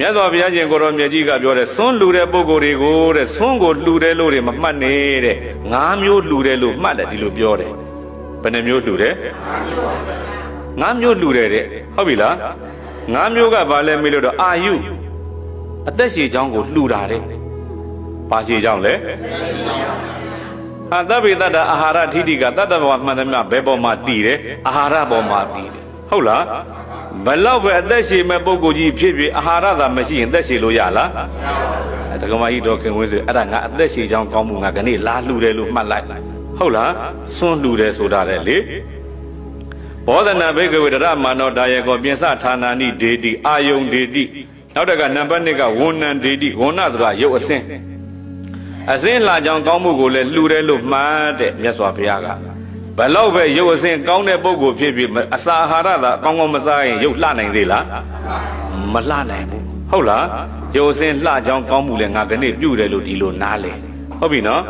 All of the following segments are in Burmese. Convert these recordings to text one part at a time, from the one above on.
မြတ်စွာဘုရားရှင်ကိုရောမြတ်ကြီးကပြောတယ်ဆွန်းလှူတဲ့ပုံကိုယ်တွေကိုတဲ့ဆွန်းကိုလှူတယ်လို့တွေမမှတ်နဲ့တဲ့ငါးမျိုးလှူတယ်လို့မှတ်တယ်ဒီလိုပြောတယ်ဘယ်နှမျိုးလှူတယ်ငါးမျိုးလှူတယ်တဲ့ဟုတ်ပြီလားငါးမျိုးကဘာလဲမေးလို့တော့အာယုအသက်ရှည်ချောင်းကိုလှူတာတဲ့ဘာရှည်ချောင်းလဲအတ္တဗေတ္တအာဟာရထိတိကတတ္တဘဝမှန်တယ်မြဘယ်ပေါ်မှာတည်တယ်အာဟာရပေါ်မှာတည်တယ်ဟုတ်လား ဘလောက်ပဲအသက်ရှည်မဲ့ပုံကိုယ်ကြီးဖြစ်ဖြစ်အာဟာရသာမရှိရင်အသက်ရှည်လို့ရလားအဲတက္ကမကြီးတော်ခင်ဝင်းဆိုအဲ့ဒါငါအသက်ရှည်ချောင်းကောင်းမှုငါကနေ့လာလှူတယ်လို့မှတ်လိုက်ဟုတ်လားစွန့်လှူတယ်ဆိုတာတဲ့လေဘောဓနာဘိကဝေတရမာနောဒါယေကောပြင်စဌာနာနိဒေတိအာယုံဒေတိနောက်တကနံပါတ်1ကဝဏ္ဏံဒေတိဝဏ္ဏဆိုတာရုပ်အစင်းအစင်းလာကြောင်ကောင်းမှုကိုလည်းလှူတယ်လို့မှတ်တဲ့မြတ်စွာဘုရားက ဘလောက်ပဲရုပ်အစင်းကောင်းတဲ့ပုဂ္ဂိုလ်ဖြစ်ဖြစ်အစာအာဟာရသာအကောင်းကောင်းမစားရင်ရုပ်လှနိုင်သေးလားမလှနိုင်ဘူးဟုတ်လားရုပ်အစင်းလှကြောင်ကောင်းမှုလည်းငါကနေ့ပြုတယ်လို့ဒီလိုနားလဲဟုတ်ပြီနော်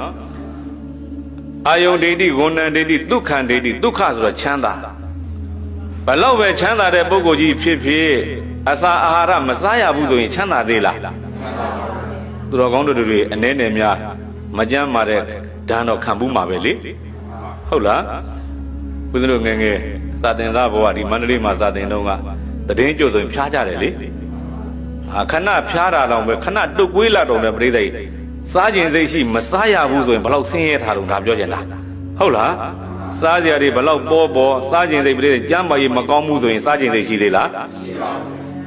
အာယုန်ဒိဋ္ဌိဝဏ္ဏံဒိဋ္ဌိဒုက္ခံဒိဋ္ဌိဒုက္ခဆိုတော့ချမ်းသာဘလောက်ပဲချမ်းသာတဲ့ပုဂ္ဂိုလ်ကြီးဖြစ်ဖြစ်အစာအာဟာရမစားရဘူးဆိုရင်ချမ်းသာသေးလားသူတော်ကောင်းတို့တွေအနည်းနဲ့များမကြမ်းမာတဲ့ဒဏ်တော့ခံဘူးမှာပဲလေ ဟုတ်လားဘုရားတို့ငယ်ငယ်စာသင်သားဘဝဒီမန္တလေးမှာစာသင်တော့ကတည်င်းကြိုဆိုရင်ဖျားကြတယ်လေဟာခဏဖျားတာတော့ပဲခဏတုတ်ကွေးလာတော့ပဲပြိဿကြီးစားခြင်းစိတ်ရှိမစားရဘူးဆိုရင်ဘယ်လောက်ဆင်းရဲထားတော့ဒါပြောချင်တာဟုတ်လားစားစရာတွေဘယ်လောက်ပေါ်ပေါ်စားခြင်းစိတ်ပြိဿကြမ်းပါရေးမကောင်းမှုဆိုရင်စားခြင်းစိတ်ရှိသေးလား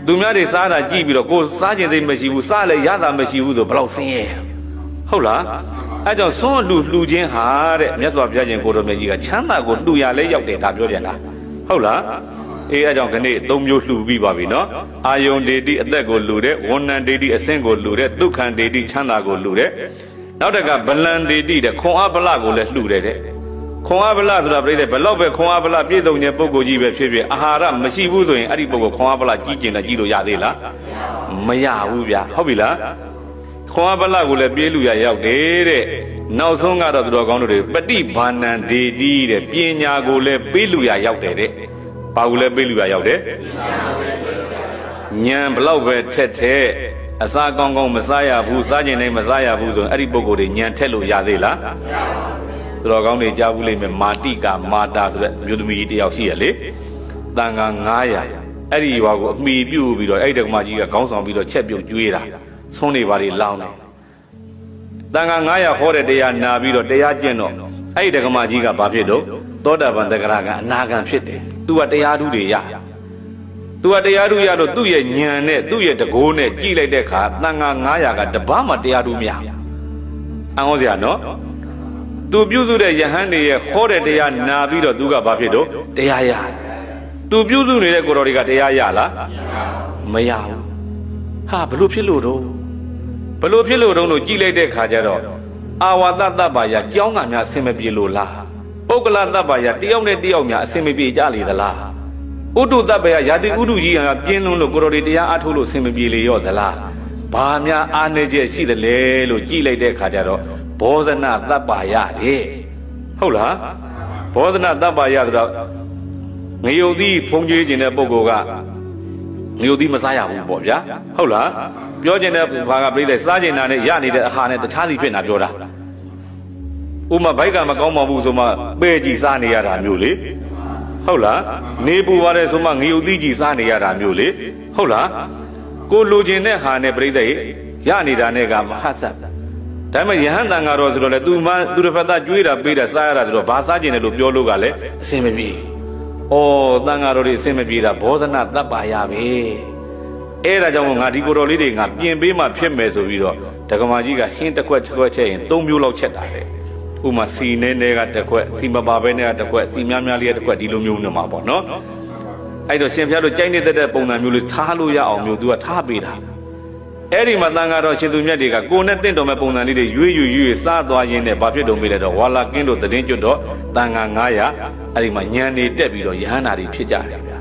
သူများတွေစားတာကြည့်ပြီးတော့ကိုယ်စားခြင်းစိတ်မရှိဘူးစားလည်းရတာမရှိဘူးဆိုဘယ်လောက်ဆင်းရဲဟုတ်လား အဲကြောင့်ဆွမ်းလှူလှူခြင်းဟာတဲ့မြတ်စွာဘုရားရှင်ကိုတော်မြတ်ကြီးကချမ်းသာကိုလှူရလဲရောက်တယ်ဒါပြောချင်တာဟုတ်လားအေးအဲကြောင့်ခဏသုံးမျိုးလှူပြီးပါပြီနော်အာယုန်ဒေတိအသက်ကိုလှူတဲ့ဝဏ္ဏဒေတိအဆင့်ကိုလှူတဲ့ဒုက္ခံဒေတိချမ်းသာကိုလှူတဲ့နောက်တကဗလံဒေတိတဲ့ခွန်အားဗလကိုလည်းလှူတယ်တဲ့ခွန်အားဗလဆိုတာပြိတဲ့ဘလောက်ပဲခွန်အားဗလပြည့်စုံတဲ့ပုဂ္ဂိုလ်ကြီးပဲဖြစ်ဖြစ်အာဟာရမရှိဘူးဆိုရင်အဲ့ဒီပုဂ္ဂိုလ်ခွန်အားဗလကြီးကျင်တယ်ကြီးလို့ရသေးလားမရဘူးဗျာဟုတ်ပြီလား ခွန်အားဗလကိုလည်းပြေးလူရရောက်တယ်တဲ့နောက်ဆုံးကတော့သူတော်ကောင်းတို့တွေပฏิဘာနံဒေတိတဲ့ပညာကိုလည်းပေးလူရရောက်တယ်တဲ့ဘာကိုလည်းပေးလူရရောက်တယ်ဉာဏ်ဘလောက်ပဲထက်ထက်အစာကောင်းကောင်းမစားရဘူးစားကျင်တိုင်းမစားရဘူးဆိုရင်အဲ့ဒီပုဂ္ဂိုလ်တွေဉာဏ်ထက်လို့ရသေးလားသူတော်ကောင်းတွေကြားဘူးလိမ့်မယ်မာတိကမာတာဆိုတဲ့အမျိုးသမီးကြီးတယောက်ရှိရလေတန်ခါ900အဲ့ဒီရွာကိုအမိပြုတ်ပြီးတော့အဲ့ဒီဓမ္မကြီးကခေါင်းဆောင်ပြီးတော့ချက်ပြုတ်ကျွေးတာ ဆုံးနေပါလေလောင်းတယ်တန်ခါ900ဟောတဲ့တရားနာပြီးတော့တရားကျင့်တော့အဲ့ဒီဓမ္မကြီးကဘာဖြစ်တော့သောတာပန်တဂရကအနာဂံဖြစ်တယ်သူကတရားဓုတွေရသူကတရားဓုရတော့သူ့ရဲ့ဉာဏ်နဲ့သူ့ရဲ့တကိုးနဲ့ကြည့်လိုက်တဲ့အခါတန်ခါ900ကတပားမှတရားဓုမရအံ့ဩစရာနော်သူပြုစုတဲ့ယဟန်တွေရဲ့ဟောတဲ့တရားနာပြီးတော့သူကဘာဖြစ်တော့တရားရသူပြုစုနေတဲ့ကိုတော်တွေကတရားရလားမရဘူးဟာဘလို့ဖြစ်လို့တော့ ဘလို့ဖြစ်လို့တော့လို့ကြည်လိုက်တဲ့ခါကျတော့အာဝါဒတ္တပါယကြောင်းကများအစင်မပြေလို့လားပုဂ္ဂလတ္တပါယတယောက်နဲ့တယောက်များအစင်မပြေကြလေသလားဥတုတ္တပါယယာတိဥတုကြီးကပြင်းလွန်းလို့ကိုတော်တွေတရားအားထုတ်လို့အစင်မပြေလေရောသလားဘာများအားနေချက်ရှိသလဲလို့ကြည်လိုက်တဲ့ခါကျတော့ဘောဇနတပ္ပါယတဲ့ဟုတ်လားဘောဇနတပ္ပါယဆိုတော့ငရုတ်သီးဖုံးကျွေးခြင်းတဲ့ပုဂ္ဂိုလ်က ငရုတ်သီးမစားရဘူးပေါ့ဗျာဟုတ်လားပြောခြင်းတဲ့ဘာကပြိဿစားခြင်းနာနဲ့ရနေတဲ့အာဟာနဲ့တခြားစီဖြစ်နေတာပြောတာဥမာဘိုက်ကမကောင်းပါဘူးဆိုမှပဲကြည်စားနေရတာမျိုးလေဟုတ်လားနေပူပါတယ်ဆိုမှငရုတ်သီးကြည်စားနေရတာမျိုးလေဟုတ်လားကိုလိုချင်တဲ့ဟာနဲ့ပြိဿရနေတာနဲ့ကမဟာသတ်ဒါပေမဲ့ယဟန်တန်ဃာတော်ဆိုတော့လေသူမသူတစ်ဖက်သားကျွေးတာပေးတာစားရတာဆိုတော့ဘာစားကျင်တယ်လို့ပြောလို့ကလည်းအစင်မပြေ။ အော်တန်ဃာတော်တွေအစင်မပြေတာဘောဇနတပ္ပါယပဲ။အဲ့ဒါကြောင့်ငါဒီကိုတော်လေးတွေငါပြင်ပေးမှဖြစ်မယ်ဆိုပြီးတော့ဒကမာကြီးကဟင်းတစ်ခွက်ချက်ခွက်ချက်ရင်၃မျိုးလောက်ချက်တာတဲ့။ဥမာစီနေနေကတစ်ခွက်စီမပါဘဲနဲ့ကတစ်ခွက်စီများများလေးကတစ်ခွက်ဒီလိုမျိုးနေမှာပေါ့နော်။အဲ့တော့ရှင်ဖျားတို့ကြိုက်နေတဲ့ပုံစံမျိုးလေးထားလို့ရအောင်မျိုးသူကထားပေးတာ။ အဲ့ဒီမှာတန်ဃာတော်ရှင်သူမြတ်တွေကကိုနဲ့တင့်တော်မဲ့ပုံစံလေးတွေရွေ့ရွေ့ရွေ့စားသွားရင်းနဲ့ဘာဖြစ်တုံးမေးလိုက်တော့ဝါလာကင်းတို့တည်င်းကျွတ်တော့တန်ဃာ900အဲ့ဒီမှာညံနေတက်ပြီးတော့ယဟန္တာတွေဖြစ်ကြတယ်ဗျာ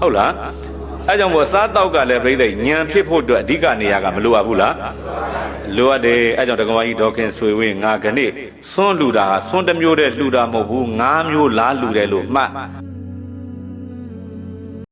ဟုတ်လားအဲကြောင့်မို့စားတောက်ကလည်းပြိဿညံဖြစ်ဖို့အတွက်အဓိကနေရာကမလိုအပ်ဘူးလားလိုအပ်တယ်အဲကြောင့်ဒကမကြီးဒေါခင်ဆွေဝင်းငါကနေ့စွန့်လူတာဟာစွန့်တစ်မျိုးတည်းလှူတာမဟုတ်ဘူး၅မျိုးလားလှူတယ်လို့မှတ်